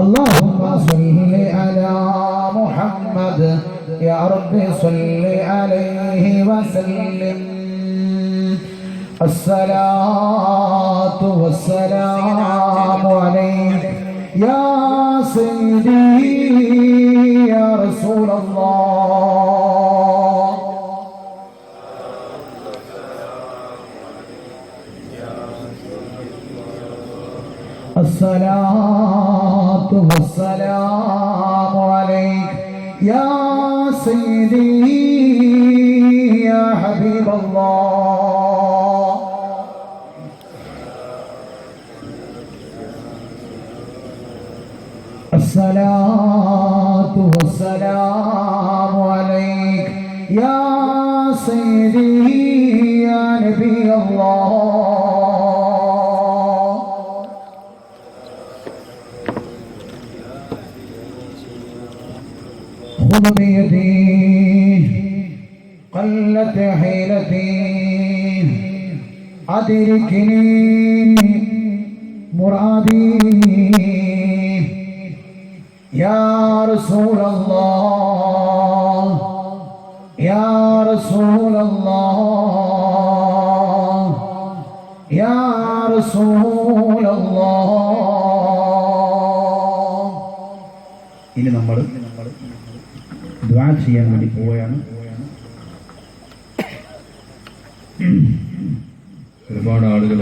اللهم صل على محمد. يا رب صل عليه وسلم. الصلاة والسلام عليك. يا سيدي يا رسول الله. الصلاة والسلام عليك. يا سيدي يا حبيب الله. الصلاة والسلام عليك. يا سيدي يا نبي الله. خذ بيدي قلت حيلتي أدركني مرادي يا رسول الله يا رسول الله يا رسول الله ഇനി നമ്മൾ ദ്വാ ചെയ്യാൻ വേണ്ടി പോവുകയാണ്. ഒരുപാട് ആളുകൾ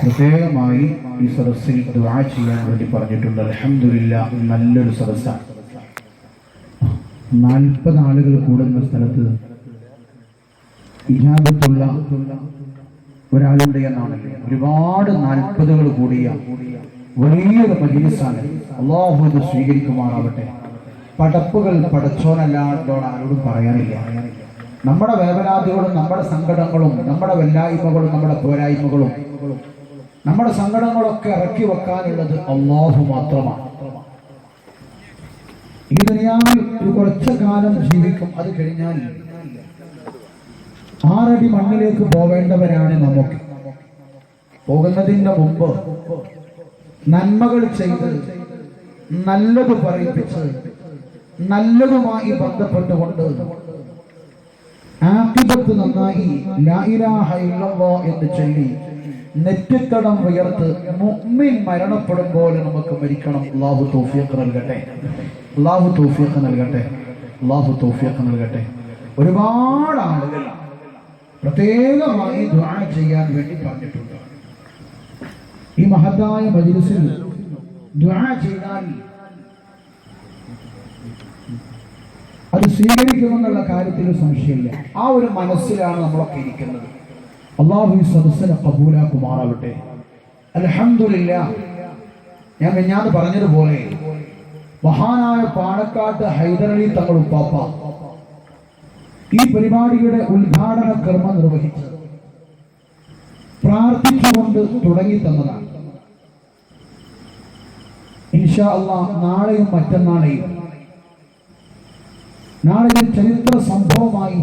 പ്രത്യേകമായി ഈ സദസ്സിൽ ദുആ ചെയ്യാൻ വേണ്ടി പറഞ്ഞിട്ടുണ്ട്. അലഹമില്ല നല്ലൊരു സദസ്സാണ് നാൽപ്പത് ആളുകൾ കൂടുന്ന സ്ഥലത്ത് ഇജാബത്തുള്ള ഒരാളുടെ എന്നാണ് ഒരുപാട് നാൽപ്പതുകൾ കൂടിയ വലിയൊരു മജീസാണ് അള്ളാഹു ഇത് സ്വീകരിക്കുമാറാവട്ടെ. പടപ്പുകൾ പടച്ചോനല്ലാണ്ടോട് ആരോടും പറയാനില്ല. നമ്മുടെ വേവലാതികളും നമ്മുടെ സങ്കടങ്ങളും നമ്മുടെ വെല്ലായ്മകളും നമ്മുടെ പോരായ്മകളും നമ്മുടെ സങ്കടങ്ങളൊക്കെ ഇറക്കി വെക്കാനുള്ളത് അള്ളാഹു മാത്രമാണ്. ഈ ദുനിയാവിൽ കുറച്ചു കാലം ജീവിക്കും അത് കഴിഞ്ഞാൽ ആറടി മണ്ണിലേക്ക് പോവേണ്ടവരാണ് നമുക്ക്. പോകുന്നതിന്റെ മുമ്പ് നന്മകൾ ചെയ്ത് നല്ലത് പറയിപ്പിച്ച് നല്ലതുമായി ബന്ധപ്പെട്ടുകൊണ്ട് ആക്കിപത്ത് നന്നായി എന്ന് ചൊല്ലി നെറ്റിത്തടം ഉയർത്ത് മുമ്മിൻ മരണപ്പെടും പോലെ നമുക്ക് മരിക്കണം. അള്ളാഹു തൗഫീഖ് നൽകട്ടെ. അള്ളാഹു തൗഫീഖ് നൽകട്ടെ. അള്ളാഹു തൗഫീഖ് നൽകട്ടെ. ഒരുപാട് ആളുകൾ പ്രത്യേകമായി ദുആ ചെയ്യാൻ വേണ്ടി പറഞ്ഞിട്ടുണ്ട്. ഈ മഹത്തായ മജിലിസിൽ ദുആ ചെയ്താൽ അത് സ്വീകരിക്കുമെന്നുള്ള കാര്യത്തിൽ സംശയമില്ല. ആ ഒരു മനസ്സിലാണ് നമ്മളൊക്കെ ഇരിക്കുന്നത്. അള്ളാഹു ഈ സദസ്സിനെ കബൂലാക്കുമാറാവട്ടെ. അലഹമില്ല ഞാൻ കഴിഞ്ഞാന്ന് പറഞ്ഞതുപോലെ മഹാനായ പാണക്കാട്ട് ഹൈദരലി തങ്ങൾ ഉപ്പാപ്പ ഈ പരിപാടിയുടെ ഉദ്ഘാടന കർമ്മം നിർവഹിച്ചു. പ്രാർത്ഥിച്ചുകൊണ്ട് തുടങ്ങി തന്നതാണ്. ഇൻഷാ അള്ളാ നാളെയും മറ്റന്നാളെയും നാളെ ചരിത്ര സംഭവമായി